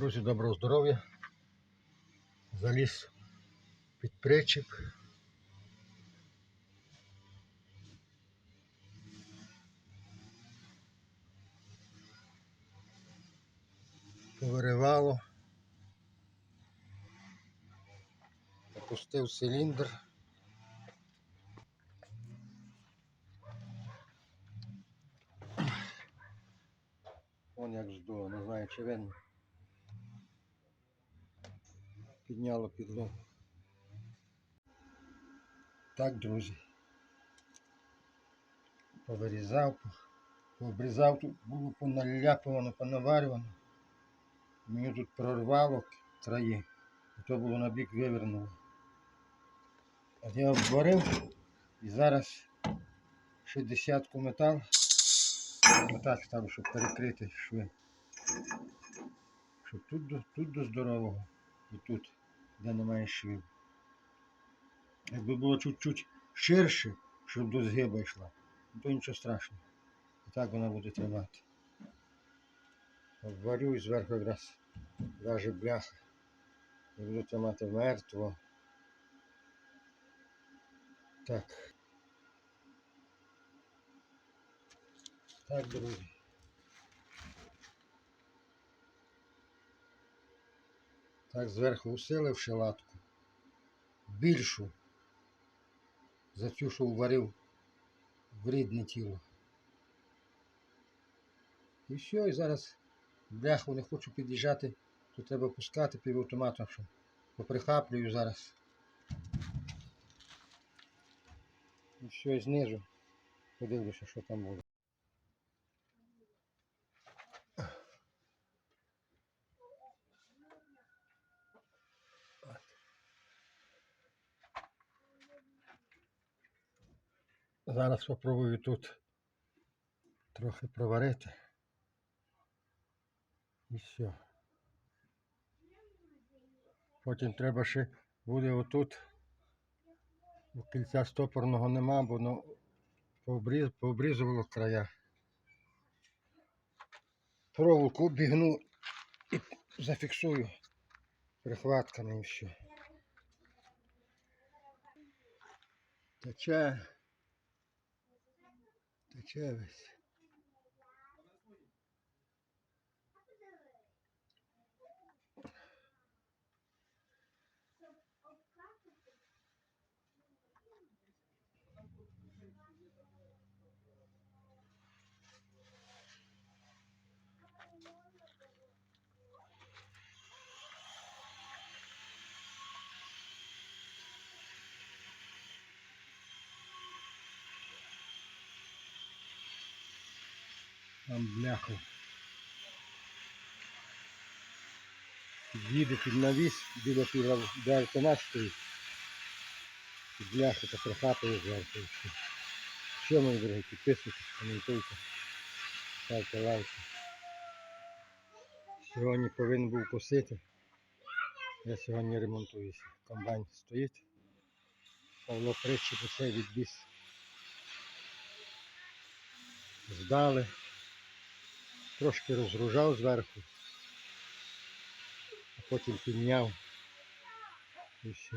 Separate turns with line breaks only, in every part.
Друзі, доброго здоров'я. Заліз під причіп. Повиривало. Опустив циліндр. Вон як здуло, не знаю чи видно. Підняло підлогу. Так, друзі. Повирізав, пообрізав, тут було поналяпувано, понаварювано. Мені тут прорвало краї, і то було на бік вивернуло. А я обварив і зараз ще десятку метал. Отак ставлю, щоб перекрити шви. Щоб тут тут до здорового і тут, де немає швів. Якби було чуть-чуть ширше, щоб до згиба йшла, то нічого страшного. І так вона буде тримати. Обварю і зверху якраз навіть бляха. І буду тримати мертво. Так. Так, друзі. Так, зверху усиливши латку. Більшу. За цю, що уварив в рідне тіло. І все, і зараз бляху не хочу під'їжджати, то треба пускати півавтоматом, що поприхаплюю зараз. І все, і знизу. Подивлюся, що там буде. Зараз спробую тут трохи проварити. І все. Потім треба ще буде отут. Кільця стопорного нема, бо воно пообріз, пообрізувало края. Проволоку обігну і зафіксую прихватками і все. Тече. Тече Там бляху. Їде під навіс, біля півделька стоїть. Під бляху та зверху. все. Що, мої дорогі, підписуйтесь, коментуйте, ставте лайки. Сьогодні повинен був косити. Я сьогодні ремонтуюся. Комбайн стоїть. Павло притчі по цей відбіс. Здали. Трошки розгружав зверху, а потім підняв і все.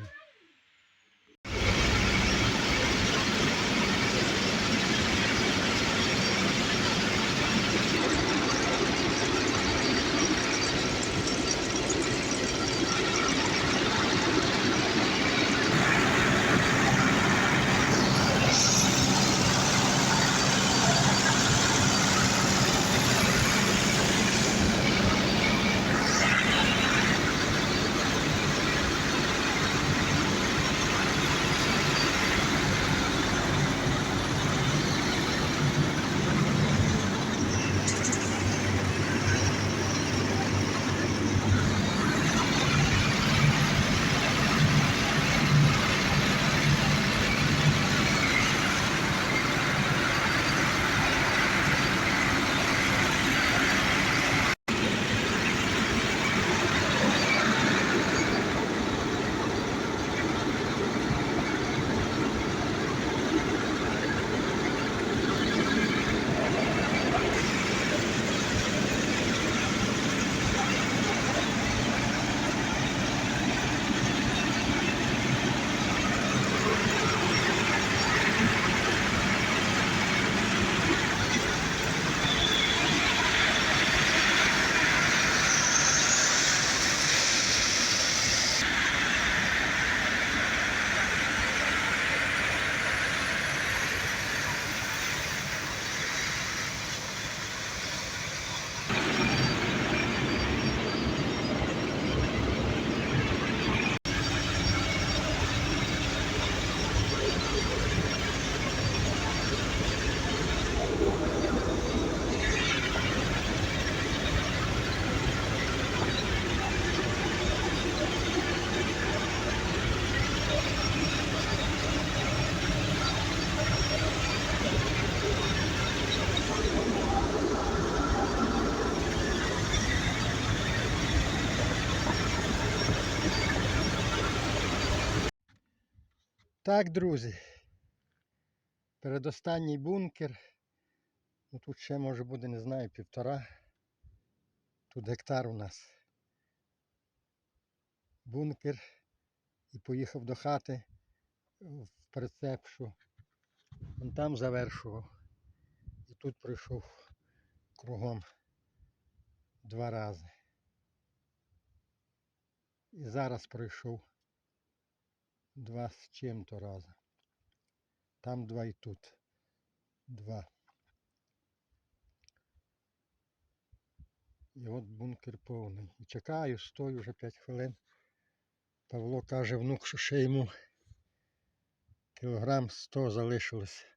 Так, друзі. Передостанній бункер. Ну тут ще може буде, не знаю, півтора. Тут гектар у нас. Бункер. І поїхав до хати в прицеп, що вон там завершував. І тут пройшов кругом два рази. І зараз пройшов два з чим-то рази. Там два і тут. Два. І от бункер повний. І чекаю, стою вже 5 хвилин. Павло каже, внук, що ще йому кілограм 100 залишилось